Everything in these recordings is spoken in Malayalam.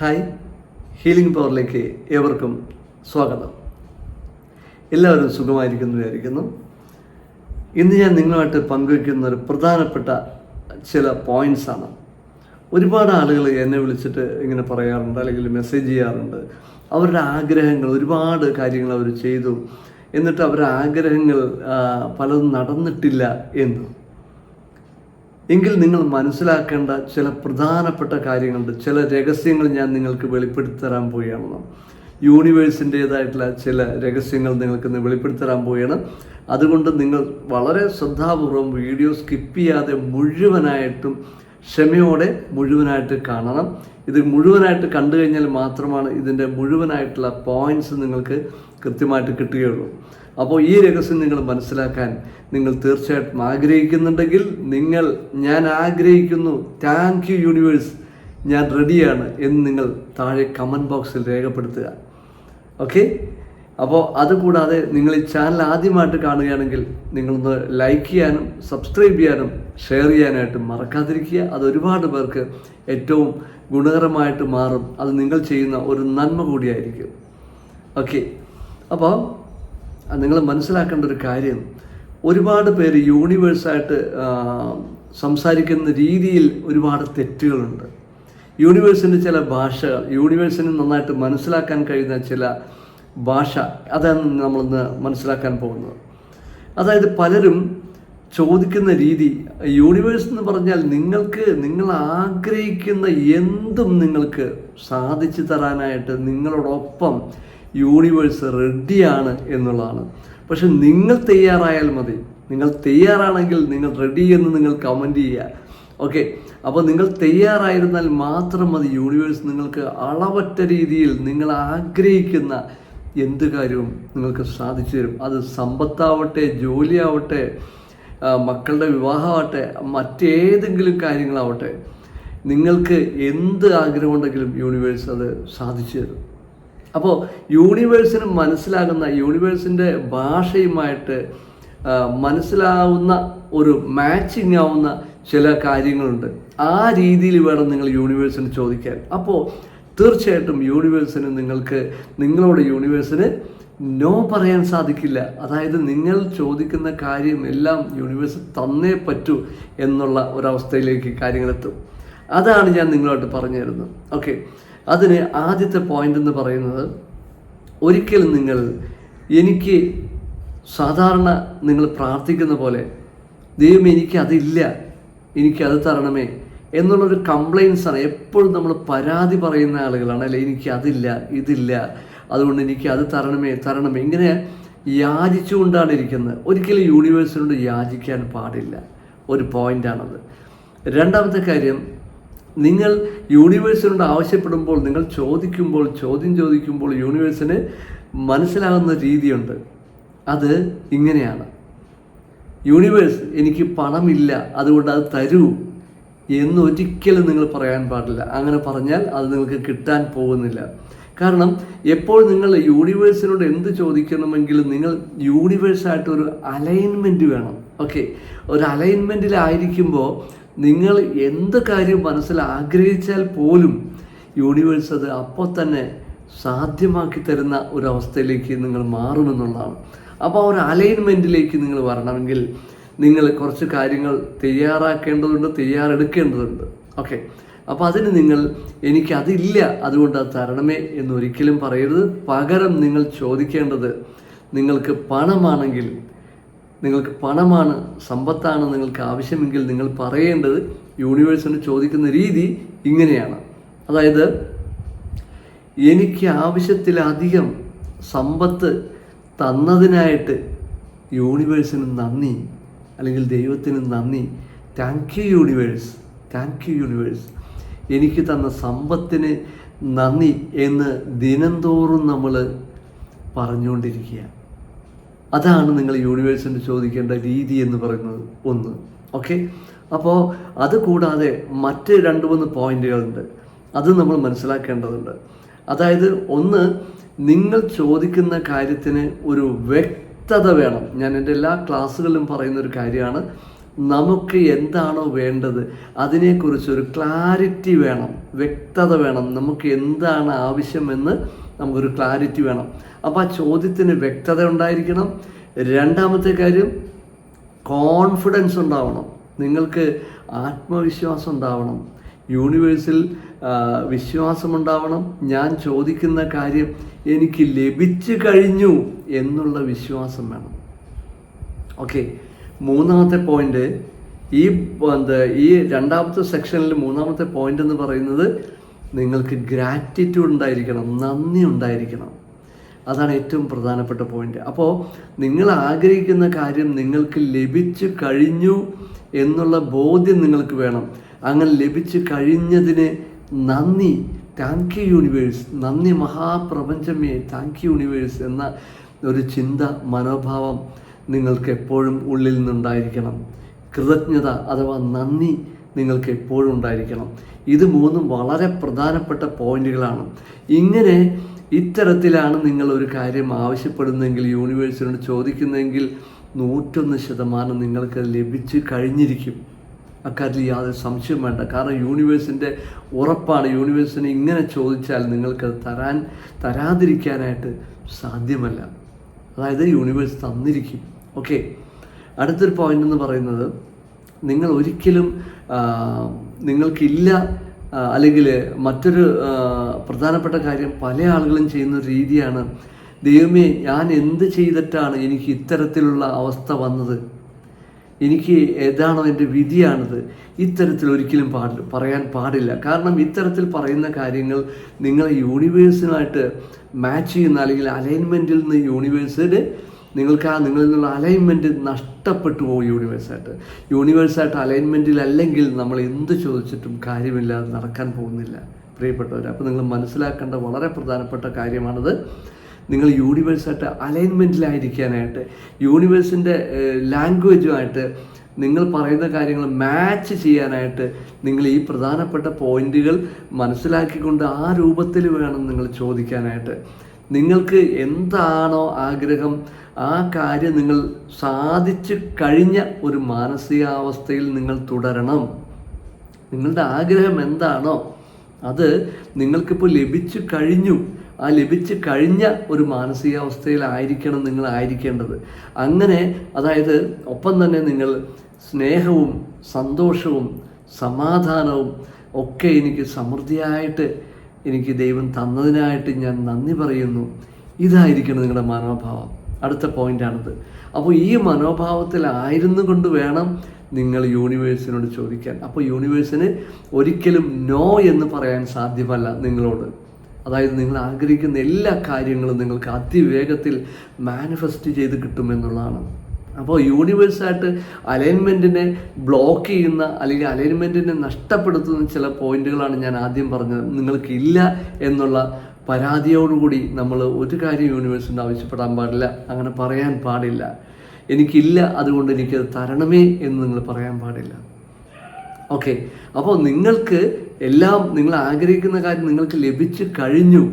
ഹായ്. ഹീലിംഗ് പവറിലേക്ക് ഏവർക്കും സ്വാഗതം. എല്ലാവരും സുഖമായിരിക്കുന്നു വിചാരിക്കുന്നു. ഇന്ന് ഞാൻ നിങ്ങളുമായിട്ട് പങ്കുവയ്ക്കുന്ന ഒരു പ്രധാനപ്പെട്ട ചില പോയിന്റ്സ് ആണ്. ഒരുപാട് ആളുകൾ എന്നെ വിളിച്ചിട്ട് ഇങ്ങനെ പറയാറുണ്ട് അല്ലെങ്കിൽ മെസ്സേജ് ചെയ്യാറുണ്ട്. അവരുടെ ആഗ്രഹങ്ങൾ ഒരുപാട് കാര്യങ്ങൾ അവർ ചെയ്തു. എന്നിട്ട് അവരുടെ ആഗ്രഹങ്ങൾ പലതും നടന്നിട്ടില്ല എന്ന്. എങ്കിൽ നിങ്ങൾ മനസ്സിലാക്കേണ്ട ചില പ്രധാനപ്പെട്ട കാര്യങ്ങളുണ്ട്. ചില രഹസ്യങ്ങൾ ഞാൻ നിങ്ങൾക്ക് വെളിപ്പെടുത്തി തരാൻ പോവുകയാണ്. യൂണിവേഴ്സിന്റേതായിട്ടുള്ള ചില രഹസ്യങ്ങൾ നിങ്ങൾക്ക് ഇന്ന് വെളിപ്പെടുത്തി തരാൻ പോവുകയാണ്. അതുകൊണ്ട് നിങ്ങൾ വളരെ ശ്രദ്ധാപൂർവം വീഡിയോ സ്കിപ്പ് ചെയ്യാതെ മുഴുവനായിട്ടും ക്ഷമയോടെ മുഴുവനായിട്ട് കാണണം. ഇത് മുഴുവനായിട്ട് കണ്ടു കഴിഞ്ഞാൽ മാത്രമാണ് ഇതിന്റെ മുഴുവനായിട്ടുള്ള പോയിന്റ്സ് നിങ്ങൾക്ക് കൃത്യമായിട്ട് കിട്ടുകയുള്ളൂ. അപ്പോൾ ഈ രഹസ്യം നിങ്ങൾ മനസ്സിലാക്കാൻ നിങ്ങൾ തീർച്ചയായിട്ടും ആഗ്രഹിക്കുന്നുണ്ടെങ്കിൽ നിങ്ങൾ ഞാൻ ആഗ്രഹിക്കുന്നു. താങ്ക് യു യൂണിവേഴ്സ് ഞാൻ റെഡിയാണ് എന്ന് നിങ്ങൾ താഴെ കമന്റ് ബോക്സിൽ രേഖപ്പെടുത്തുക. ഓക്കെ അപ്പോൾ അതുകൂടാതെ നിങ്ങൾ ഈ ചാനൽ ആദ്യമായിട്ട് കാണുകയാണെങ്കിൽ നിങ്ങളൊന്ന് ലൈക്ക് ചെയ്യാനും സബ്സ്ക്രൈബ് ചെയ്യാനും ഷെയർ ചെയ്യാനായിട്ട് മറക്കാതിരിക്കുക. അത് ഒരുപാട് പേർക്ക് ഏറ്റവും ഗുണകരമായിട്ട് മാറും. അത് നിങ്ങൾ ചെയ്യുന്ന ഒരു നന്മ കൂടിയായിരിക്കും. ഓക്കെ അപ്പോൾ നിങ്ങൾ മനസ്സിലാക്കേണ്ട ഒരു കാര്യം. ഒരുപാട് പേര് യൂണിവേഴ്സായിട്ട് സംസാരിക്കുന്ന രീതിയിൽ ഒരുപാട് തെറ്റുകളുണ്ട്. യൂണിവേഴ്സിന്റെ ചില ഭാഷകൾ യൂണിവേഴ്സിന് നന്നായിട്ട് മനസ്സിലാക്കാൻ കഴിയുന്ന ചില ഭാഷ അതാണ് നമ്മളിന്ന് മനസ്സിലാക്കാൻ പോകുന്നത്. അതായത് പലരും ചോദിക്കുന്ന രീതി യൂണിവേഴ്സ് എന്ന് പറഞ്ഞാൽ നിങ്ങൾക്ക് നിങ്ങൾ ആഗ്രഹിക്കുന്ന എന്തും നിങ്ങൾക്ക് സാധിച്ചു തരാനായിട്ട് നിങ്ങളോടൊപ്പം യൂണിവേഴ്സ് റെഡിയാണ് എന്നുള്ളതാണ്. പക്ഷെ നിങ്ങൾ തയ്യാറായാൽ മതി. നിങ്ങൾ തയ്യാറാണെങ്കിൽ നിങ്ങൾ റെഡി എന്ന് നിങ്ങൾ കമന്റ് ചെയ്യുക. ഓക്കെ അപ്പോൾ നിങ്ങൾ തയ്യാറായിരുന്നാൽ മാത്രം മതി യൂണിവേഴ്സ് നിങ്ങൾക്ക് അളവറ്റ രീതിയിൽ നിങ്ങൾ ആഗ്രഹിക്കുന്ന എന്ത് കാര്യവും നിങ്ങൾക്ക് സാധിച്ചു തരും. അത് സമ്പത്താവട്ടെ ജോലിയാവട്ടെ മക്കളുടെ വിവാഹമാവട്ടെ മറ്റേതെങ്കിലും കാര്യങ്ങളാവട്ടെ നിങ്ങൾക്ക് എന്ത് ആഗ്രഹമുണ്ടെങ്കിലും യൂണിവേഴ്സ് അത് സാധിച്ചു തരും. അപ്പോൾ യൂണിവേഴ്സിന് മനസ്സിലാകുന്ന യൂണിവേഴ്സിന്റെ ഭാഷയുമായിട്ട് മനസ്സിലാവുന്ന ഒരു മാച്ചിങ് ആവുന്ന ചില കാര്യങ്ങളുണ്ട്. ആ രീതിയിൽ വേണം നിങ്ങൾ യൂണിവേഴ്സിന് ചോദിക്കാൻ. അപ്പോൾ തീർച്ചയായിട്ടും യൂണിവേഴ്സിന് നിങ്ങൾക്ക് നിങ്ങളുടെ യൂണിവേഴ്സിന് നോ പറയാൻ സാധിക്കില്ല. അതായത് നിങ്ങൾ ചോദിക്കുന്ന കാര്യം എല്ലാം യൂണിവേഴ്സ് തന്നേ പറ്റൂ എന്നുള്ള ഒരവസ്ഥയിലേക്ക് കാര്യങ്ങളെത്തും അതാണ് ഞാൻ നിങ്ങളോട്ട് പറഞ്ഞു തരുന്നത്. ഓക്കെ അതിന് ആദ്യത്തെ പോയിന്റ് എന്ന് പറയുന്നത് ഒരിക്കലും നിങ്ങൾ എനിക്ക് സാധാരണ നിങ്ങൾ പ്രാർത്ഥിക്കുന്ന പോലെ ദൈവം എനിക്ക് അതില്ല എനിക്ക് അത് തരണമേ എന്നുള്ളൊരു കംപ്ലൈൻസ് ആണ് എപ്പോഴും നമ്മൾ പരാതി പറയുന്ന ആളുകളാണ്. അല്ലെ എനിക്ക് അതില്ല ഇതില്ല അതുകൊണ്ട് എനിക്ക് അത് തരണമേ തരണമേ ഇങ്ങനെ യാചിച്ചുകൊണ്ടാണ് ഇരിക്കുന്നത്. ഒരിക്കലും യൂണിവേഴ്സിനോട് യാചിക്കാൻ പാടില്ല. ഒരു പോയിന്റാണത് രണ്ടാമത്തെ കാര്യം നിങ്ങൾ യൂണിവേഴ്സിനോട് ആവശ്യപ്പെടുമ്പോൾ നിങ്ങൾ ചോദിക്കുമ്പോൾ ചോദ്യം ചോദിക്കുമ്പോൾ യൂണിവേഴ്സിന് മനസ്സിലാകുന്ന രീതിയുണ്ട്. അത് ഇങ്ങനെയാണ്. യൂണിവേഴ്സ് എനിക്ക് പണമില്ല അതുകൊണ്ട് അത് തരൂ എന്നൊരിക്കലും നിങ്ങൾ പറയാൻ പാടില്ല. അങ്ങനെ പറഞ്ഞാൽ അത് നിങ്ങൾക്ക് കിട്ടാൻ പോകുന്നില്ല. കാരണം എപ്പോൾ നിങ്ങൾ യൂണിവേഴ്സിനോട് എന്ത് ചോദിക്കണമെങ്കിലും നിങ്ങൾ യൂണിവേഴ്സായിട്ട് ഒരു അലൈൻമെന്റ് വേണം. ഓക്കെ ഒരു അലൈൻമെന്റിലായിരിക്കുമ്പോൾ നിങ്ങൾ എന്ത് കാര്യം മനസ്സിൽ ആഗ്രഹിച്ചാൽ പോലും യൂണിവേഴ്സ് അത് അപ്പോൾ തന്നെ സാധ്യമാക്കി തരുന്ന ഒരവസ്ഥയിലേക്ക് നിങ്ങൾ മാറുമെന്നുള്ളതാണ്. അപ്പോൾ ആ ഒരു അലൈൻമെന്റിലേക്ക് നിങ്ങൾ വരണമെങ്കിൽ നിങ്ങൾ കുറച്ച് കാര്യങ്ങൾ തയ്യാറാക്കേണ്ടതുണ്ട് തയ്യാറെടുക്കേണ്ടതുണ്ട്. ഓക്കെ അപ്പോൾ അതിന് നിങ്ങൾ എനിക്കതില്ല അതുകൊണ്ട് അത് തരണമേ എന്നൊരിക്കലും പറയരുത്. പകരം നിങ്ങൾ ചോദിക്കേണ്ടത് നിങ്ങൾക്ക് പണമാണെങ്കിൽ നിങ്ങൾക്ക് പണമാണ് സമ്പത്താണ് നിങ്ങൾക്ക് ആവശ്യമെങ്കിൽ നിങ്ങൾ പറയേണ്ടത് യൂണിവേഴ്സിന് ചോദിക്കുന്ന രീതി ഇങ്ങനെയാണ്. അതായത് എനിക്ക് ആവശ്യത്തിലധികം സമ്പത്ത് തന്നതിനായിട്ട് യൂണിവേഴ്സിന് നന്ദി അല്ലെങ്കിൽ ദൈവത്തിന് നന്ദി. Thank you universe thank you universe എനിക്ക് തന്ന സമ്പത്തിന് നന്ദി എന്ന് ദിനംതോറും നമ്മൾ പറഞ്ഞുകൊണ്ടിരിക്കുക അതാണ് നിങ്ങൾ യൂണിവേഴ്സിന് ചോദിക്കേണ്ട രീതി എന്ന് പറയുന്നത് ഒന്ന്. ഓക്കെ അപ്പോൾ അത് കൂടാതെ മറ്റ് രണ്ട് മൂന്ന് പോയിന്റുകളുണ്ട് അത് നമ്മൾ മനസ്സിലാക്കേണ്ടതുണ്ട്. അതായത് ഒന്ന് നിങ്ങൾ ചോദിക്കുന്ന കാര്യത്തിന് ഒരു വ്യക്തത വേണം. ഞാൻ എന്റെ എല്ലാ ക്ലാസ്സുകളിലും പറയുന്ന ഒരു കാര്യമാണ്. നമുക്ക് എന്താണോ വേണ്ടത് അതിനെക്കുറിച്ചൊരു ക്ലാരിറ്റി വേണം വ്യക്തത വേണം. നമുക്ക് എന്താണ് ആവശ്യമെന്ന് നമുക്കൊരു ക്ലാരിറ്റി വേണം. അപ്പോൾ ആ ചോദ്യത്തിന് വ്യക്തത ഉണ്ടായിരിക്കണം. രണ്ടാമത്തെ കാര്യം കോൺഫിഡൻസ് ഉണ്ടാവണം. നിങ്ങൾക്ക് ആത്മവിശ്വാസം ഉണ്ടാവണം. യൂണിവേഴ്സിൽ വിശ്വാസമുണ്ടാവണം. ഞാൻ ചോദിക്കുന്ന കാര്യം എനിക്ക് ലഭിച്ചു കഴിഞ്ഞു എന്നുള്ള വിശ്വാസം വേണം. ഓക്കെ മൂന്നാമത്തെ പോയിന്റ് ഈ ഈ രണ്ടാമത്തെ സെക്ഷനിൽ മൂന്നാമത്തെ പോയിന്റ് എന്ന് പറയുന്നത് നിങ്ങൾക്ക് ഗ്രാറ്റിറ്റ്യൂഡ് ഉണ്ടായിരിക്കണം നന്ദി ഉണ്ടായിരിക്കണം. അതാണ് ഏറ്റവും പ്രധാനപ്പെട്ട പോയിന്റ് അപ്പോൾ നിങ്ങൾ ആഗ്രഹിക്കുന്ന കാര്യം നിങ്ങൾക്ക് ലഭിച്ചു കഴിഞ്ഞു എന്നുള്ള ബോധ്യം നിങ്ങൾക്ക് വേണം. അങ്ങനെ ലഭിച്ചു കഴിഞ്ഞതിന് നന്ദി. താങ്ക് യു യൂണിവേഴ്സ് നന്ദി മഹാപ്രപഞ്ചമേ. താങ്ക് യു യൂണിവേഴ്സ് എന്ന ഒരു ചിന്ത മനോഭാവം നിങ്ങൾക്ക് എപ്പോഴും ഉള്ളിൽ നിന്നുണ്ടായിരിക്കണം. കൃതജ്ഞത അഥവാ നന്ദി നിങ്ങൾക്ക് എപ്പോഴും ഉണ്ടായിരിക്കണം. ഇത് മൂന്നും വളരെ പ്രധാനപ്പെട്ട പോയിന്റുകളാണ്. ഇങ്ങനെ ഇത്തരത്തിലാണ് നിങ്ങൾ ഒരു കാര്യം ആവശ്യപ്പെടുന്നെങ്കിൽ യൂണിവേഴ്സിനോട് ചോദിക്കുന്നതെങ്കിൽ നൂറ്റൊന്ന് ശതമാനം നിങ്ങൾക്ക് ലഭിച്ചു കഴിഞ്ഞിരിക്കും. അക്കാര്യത്തിൽ യാതൊരു സംശയം വേണ്ട. കാരണം യൂണിവേഴ്സിന്റെ ഉറപ്പാണ്. യൂണിവേഴ്സിനെ ഇങ്ങനെ ചോദിച്ചാൽ നിങ്ങൾക്ക് തരാൻ തരാതിരിക്കാനായിട്ട് സാധ്യമല്ല. അതായത് യൂണിവേഴ്സ് തന്നിരിക്കും. ഓക്കെ. അടുത്തൊരു പോയിന്റ് എന്ന് പറയുന്നത് നിങ്ങൾ ഒരിക്കലും നിങ്ങൾക്കില്ല അല്ലെങ്കിൽ മറ്റൊരു പ്രധാനപ്പെട്ട കാര്യം പല ആളുകളും ചെയ്യുന്ന രീതിയാണ്. ദൈവമേ ഞാൻ എന്ത് ചെയ്തിട്ടാണ് എനിക്ക് ഇത്തരത്തിലുള്ള അവസ്ഥ വന്നത്? എനിക്ക് ഏതാണോ എന്റെ വിധിയാണത്. ഇത്തരത്തിൽ ഒരിക്കലും പാടില്ല പറയാൻ പാടില്ല. കാരണം ഇത്തരത്തിൽ പറയുന്ന കാര്യങ്ങൾ നിങ്ങളെ യൂണിവേഴ്സിനായിട്ട് മാച്ച് ചെയ്യുന്ന അല്ലെങ്കിൽ അലൈൻമെന്റിൽ നിന്ന് യൂണിവേഴ്സിന് നിങ്ങൾക്ക് ആ നിങ്ങളിൽ നിന്നുള്ള അലൈൻമെന്റ് നഷ്ടപ്പെട്ടു പോകും യൂണിവേഴ്സായിട്ട് യൂണിവേഴ്സായിട്ട് അലൈൻമെന്റിൽ അല്ലെങ്കിൽ നമ്മൾ എന്ത് ചോദിച്ചിട്ടും കാര്യമില്ലാതെ നടക്കാൻ പോകുന്നില്ല. പ്രിയപ്പെട്ടവർ അപ്പോൾ നിങ്ങൾ മനസ്സിലാക്കേണ്ട വളരെ പ്രധാനപ്പെട്ട കാര്യമാണത്. നിങ്ങൾ യൂണിവേഴ്സായിട്ട് അലൈൻമെന്റിലായിരിക്കാനായിട്ട് യൂണിവേഴ്സിന്റെ ലാംഗ്വേജുമായിട്ട് നിങ്ങൾ പറയുന്ന കാര്യങ്ങൾ മാച്ച് ചെയ്യാനായിട്ട് നിങ്ങൾ ഈ പ്രധാനപ്പെട്ട പോയിന്റുകൾ മനസ്സിലാക്കിക്കൊണ്ട് ആ രൂപത്തിൽ വേണം നിങ്ങൾ ചോദിക്കാനായിട്ട്. നിങ്ങൾക്ക് എന്താണോ ആഗ്രഹം ആ കാര്യം നിങ്ങൾ സാധിച്ചു കഴിഞ്ഞ ഒരു മാനസികാവസ്ഥയിൽ നിങ്ങൾ തുടരണം. നിങ്ങളുടെ ആഗ്രഹം എന്താണോ അത് നിങ്ങൾക്കിപ്പോൾ ലഭിച്ചു കഴിഞ്ഞു. ആ ലഭിച്ചു കഴിഞ്ഞ ഒരു മാനസികാവസ്ഥയിലായിരിക്കണം നിങ്ങൾ ആയിരിക്കേണ്ടത്. അങ്ങനെ അതായത് ഒപ്പം തന്നെ നിങ്ങൾ സ്നേഹവും സന്തോഷവും സമാധാനവും ഒക്കെ എനിക്ക് സമൃദ്ധിയായിട്ട് എനിക്ക് ദൈവം തന്നതിനായിട്ട് ഞാൻ നന്ദി പറയുന്നു. ഇതായിരിക്കണം നിങ്ങളുടെ മനോഭാവം. അടുത്ത പോയിന്റാണിത് അപ്പോൾ ഈ മനോഭാവത്തിലായിരുന്നു കൊണ്ട് വേണം നിങ്ങൾ യൂണിവേഴ്സിനോട് ചോദിക്കാൻ. അപ്പോൾ യൂണിവേഴ്സിന് ഒരിക്കലും നോ എന്ന് പറയാൻ സാധ്യമല്ല നിങ്ങളോട്. അതായത് നിങ്ങൾ ആഗ്രഹിക്കുന്ന എല്ലാ കാര്യങ്ങളും നിങ്ങൾക്ക് അതിവേഗത്തിൽ മാനിഫെസ്റ്റ് ചെയ്ത് കിട്ടുമെന്നുള്ളതാണ്. അപ്പോൾ യൂണിവേഴ്സായിട്ട് അലൈൻമെന്റിനെ ബ്ലോക്ക് ചെയ്യുന്ന അല്ലെങ്കിൽ അലൈൻമെന്റിനെ നഷ്ടപ്പെടുത്തുന്ന ചില പോയിന്റുകളാണ് ഞാൻ ആദ്യം പറഞ്ഞത്. നിങ്ങൾക്കില്ല എന്നുള്ള പരാതിയോടുകൂടി നമ്മൾ ഒരു കാര്യം യൂണിവേഴ്സിന്റെ ആവശ്യപ്പെടാൻ പാടില്ല. അങ്ങനെ പറയാൻ പാടില്ല. എനിക്കില്ല അതുകൊണ്ട് എനിക്കത് തരണമേ എന്ന് നിങ്ങൾ പറയാൻ പാടില്ല. ഓക്കെ. അപ്പോൾ നിങ്ങൾക്ക് എല്ലാം നിങ്ങൾ ആഗ്രഹിക്കുന്ന കാര്യം നിങ്ങൾക്ക് ലഭിച്ചു കഴിഞ്ഞു.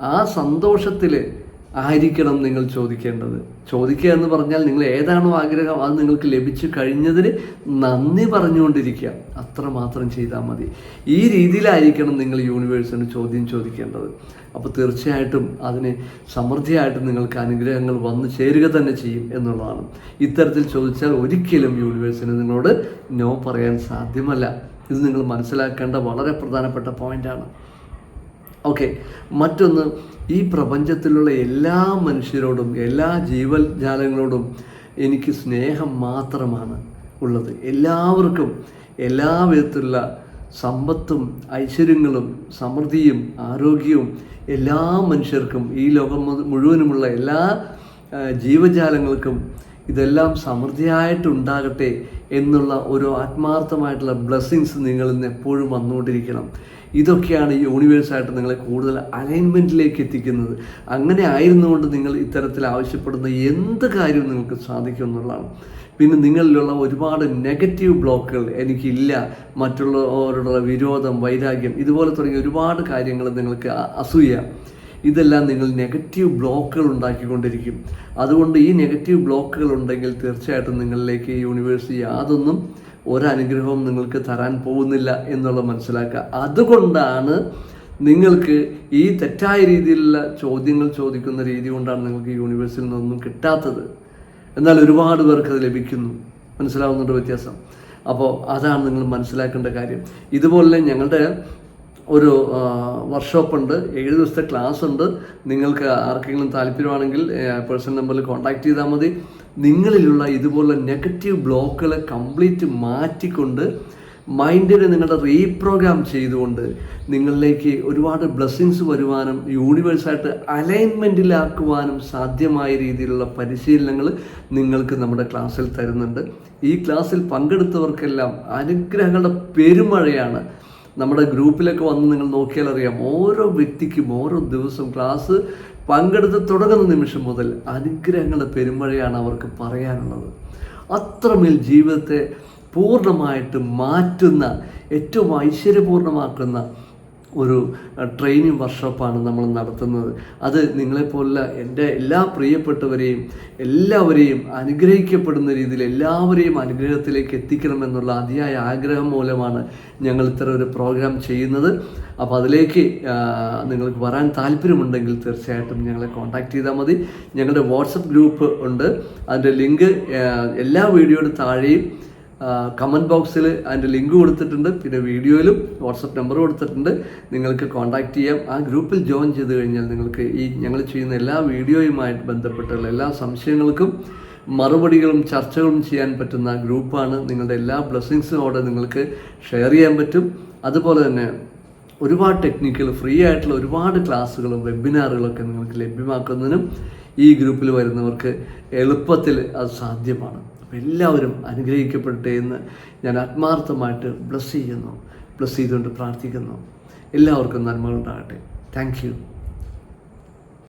ആ സന്തോഷത്തിൽ ആയിരിക്കണം നിങ്ങൾ ചോദിക്കേണ്ടത്. ചോദിക്കുക എന്ന് പറഞ്ഞാൽ നിങ്ങൾ ഏതാണോ ആഗ്രഹം അത് നിങ്ങൾക്ക് ലഭിച്ചു കഴിഞ്ഞതിന് നന്ദി പറഞ്ഞുകൊണ്ടിരിക്കുക. അത്ര മാത്രം ചെയ്താൽ മതി. ഈ രീതിയിലായിരിക്കണം നിങ്ങൾ യൂണിവേഴ്സിന് ചോദ്യം ചോദിക്കേണ്ടത്. അപ്പോൾ തീർച്ചയായിട്ടും അതിന് സമൃദ്ധിയായിട്ട് നിങ്ങൾക്ക് അനുഗ്രഹങ്ങൾ വന്നു ചേരുക തന്നെ ചെയ്യും എന്നുള്ളതാണ്. ഇത്തരത്തിൽ ചോദിച്ചാൽ ഒരിക്കലും യൂണിവേഴ്സിന് നിങ്ങളോട് നോ പറയാൻ സാധ്യമല്ല. ഇത് നിങ്ങൾ മനസ്സിലാക്കേണ്ട വളരെ പ്രധാനപ്പെട്ട പോയിന്റാണ്. ഓക്കെ മറ്റൊന്ന് ഈ പ്രപഞ്ചത്തിലുള്ള എല്ലാ മനുഷ്യരോടും എല്ലാ ജീവജാലങ്ങളോടും എനിക്ക് സ്നേഹം മാത്രമാണ് ഉള്ളത്. എല്ലാവർക്കും എല്ലാ വിധത്തിലുള്ള സമ്പത്തും ഐശ്വര്യങ്ങളും സമൃദ്ധിയും ആരോഗ്യവും എല്ലാ മനുഷ്യർക്കും ഈ ലോകം മുഴു- മുഴുവനുമുള്ള എല്ലാ ജീവജാലങ്ങൾക്കും ഇതെല്ലാം സമൃദ്ധിയായിട്ടുണ്ടാകട്ടെ എന്നുള്ള ഒരു ആത്മാർത്ഥമായിട്ടുള്ള ബ്ലെസ്സിങ്സ് നിങ്ങളിൽ നിന്ന് എപ്പോഴും വന്നുകൊണ്ടിരിക്കണം. ഇതൊക്കെയാണ് യൂണിവേഴ്സായിട്ട് നിങ്ങളെ കൂടുതൽ അലൈൻമെന്റിലേക്ക് എത്തിക്കുന്നത്. അങ്ങനെ ആയിരുന്നുകൊണ്ട് നിങ്ങൾ ഇത്തരത്തിൽ ആവശ്യപ്പെടുന്ന എന്ത് കാര്യവും നിങ്ങൾക്ക് സാധിക്കും എന്നുള്ളതാണ്. പിന്നെ നിങ്ങളിലുള്ള ഒരുപാട് നെഗറ്റീവ് ബ്ലോക്കുകൾ എനിക്കില്ല മറ്റുള്ളവരോടുള്ള വിരോധം വൈരാഗ്യം ഇതുപോലെ തുടങ്ങിയ ഒരുപാട് കാര്യങ്ങൾ നിങ്ങൾക്ക് അസൂയ. ഇതെല്ലാം നിങ്ങൾ നെഗറ്റീവ് ബ്ലോക്കുകൾ ഉണ്ടാക്കിക്കൊണ്ടിരിക്കും. അതുകൊണ്ട് ഈ നെഗറ്റീവ് ബ്ലോക്കുകൾ ഉണ്ടെങ്കിൽ തീർച്ചയായിട്ടും നിങ്ങളിലേക്ക് യൂണിവേഴ്സ് യാതൊന്നും ഒരനുഗ്രഹവും നിങ്ങൾക്ക് തരാൻ പോകുന്നില്ല എന്നുള്ളത് മനസ്സിലാക്കുക. അതുകൊണ്ടാണ് നിങ്ങൾക്ക് ഈ തെറ്റായ രീതിയിലുള്ള ചോദ്യങ്ങൾ ചോദിക്കുന്ന രീതി കൊണ്ടാണ് നിങ്ങൾക്ക് യൂണിവേഴ്സിൽ നിന്നൊന്നും കിട്ടാത്തത്. എന്നാൽ ഒരുപാട് പേർക്ക് അത് ലഭിക്കുന്നു. മനസ്സിലാവുന്നുണ്ട് വ്യത്യാസം? അപ്പോൾ അതാണ് നിങ്ങൾ മനസ്സിലാക്കേണ്ട കാര്യം. ഇതുപോലെ ഞങ്ങളുടെ ഒരു വർക്ക്ഷോപ്പ് ഉണ്ട്. ഏഴ് ദിവസത്തെ ക്ലാസ് ഉണ്ട്. നിങ്ങൾക്ക് ആർക്കെങ്കിലും താല്പര്യമാണെങ്കിൽ പേഴ്സണൽ നമ്പറിൽ കോൺടാക്ട് ചെയ്താൽ മതി. നിങ്ങളിലുള്ള ഇതുപോലുള്ള നെഗറ്റീവ് ബ്ലോക്കുകളെ കംപ്ലീറ്റ് മാറ്റിക്കൊണ്ട് മൈൻഡിനെ നിങ്ങളുടെ റീപ്രോഗ്രാം ചെയ്തുകൊണ്ട് നിങ്ങളിലേക്ക് ഒരുപാട് ബ്ലെസ്സിങ്സ് വരുവാനും യൂണിവേഴ്സായിട്ട് അലൈൻമെന്റിലാക്കുവാനും സാധ്യമായ രീതിയിലുള്ള പരിശീലനങ്ങൾ നിങ്ങൾക്ക് നമ്മുടെ ക്ലാസ്സിൽ തരുന്നുണ്ട്. ഈ ക്ലാസ്സിൽ പങ്കെടുത്തവർക്കെല്ലാം അനുഗ്രഹങ്ങളുടെ പെരുമഴയാണ്. നമ്മുടെ ഗ്രൂപ്പിലൊക്കെ വന്ന് നിങ്ങൾ നോക്കിയാൽ അറിയാം ഓരോ വ്യക്തിക്കും ഓരോ ദിവസം ക്ലാസ് പങ്കെടുത്ത് തുടങ്ങുന്ന നിമിഷം മുതൽ അനുഗ്രഹങ്ങളുടെ പെരുമഴയാണ് അവർക്ക് പറയാനുള്ളത്. അത്രമേൽ ജീവിതത്തെ പൂർണമായിട്ട് മാറ്റുന്ന ഏറ്റവും ഐശ്വര്യപൂർണമാക്കുന്ന ഒരു ട്രെയിനിങ് വർക്ക്ഷോപ്പാണ് നമ്മൾ നടത്തുന്നത്. അത് നിങ്ങളെപ്പോലുള്ള എന്റെ എല്ലാ പ്രിയപ്പെട്ടവരെയും എല്ലാവരെയും അനുഗ്രഹിക്കപ്പെടുന്ന രീതിയിൽ എല്ലാവരെയും അനുഗ്രഹത്തിലേക്ക് എത്തിക്കണമെന്നുള്ള അതിയായ ആഗ്രഹം മൂലമാണ് ഞങ്ങൾ ഇത്തരം ഒരു പ്രോഗ്രാം ചെയ്യുന്നത്. അപ്പോൾ അതിലേക്ക് നിങ്ങൾക്ക് വരാൻ താല്പര്യമുണ്ടെങ്കിൽ തീർച്ചയായിട്ടും ഞങ്ങളെ കോൺടാക്ട് ചെയ്താൽ മതി. ഞങ്ങളുടെ വാട്സപ്പ് ഗ്രൂപ്പ് ഉണ്ട്. അതിന്റെ ലിങ്ക് എല്ലാ വീഡിയോയുടെ താഴെയും കമന്റ് ബോക്സിൽ അതിന്റെ ലിങ്ക് കൊടുത്തിട്ടുണ്ട്. പിന്നെ വീഡിയോയിലും വാട്സപ്പ് നമ്പർ കൊടുത്തിട്ടുണ്ട്. നിങ്ങൾക്ക് കോൺടാക്ട് ചെയ്യാം. ആ ഗ്രൂപ്പിൽ ജോയിൻ ചെയ്ത് കഴിഞ്ഞാൽ നിങ്ങൾക്ക് ഈ ഞങ്ങൾ ചെയ്യുന്ന എല്ലാ വീഡിയോയുമായിട്ട് ബന്ധപ്പെട്ടുള്ള എല്ലാ സംശയങ്ങൾക്കും മറുപടികളും ചർച്ചകളും ചെയ്യാൻ പറ്റുന്ന ഗ്രൂപ്പാണ് നിങ്ങളുടെ എല്ലാ ബ്ലെസ്സിങ്സും അവിടെ നിങ്ങൾക്ക് ഷെയർ ചെയ്യാൻ പറ്റും. അതുപോലെ തന്നെ ഒരുപാട് ടെക്നിക്കൽ ഫ്രീ ആയിട്ടുള്ള ഒരുപാട് ക്ലാസ്സുകളും വെബിനാറുകളൊക്കെ നിങ്ങൾക്ക് ലഭ്യമാക്കുന്നതിനും ഈ ഗ്രൂപ്പിൽ വരുന്നവർക്ക് എളുപ്പത്തിൽ അത് സാധ്യമാണ്. എല്ലാവരും അനുഗ്രഹിക്കപ്പെടട്ടെ എന്ന് ഞാൻ ആത്മാർത്ഥമായിട്ട് ബ്ലസ് ചെയ്യുന്നു. ബ്ലസ് ചെയ്തുകൊണ്ട് പ്രാർത്ഥിക്കുന്നു. എല്ലാവർക്കും നന്മകളുണ്ടാകട്ടെ. Thank you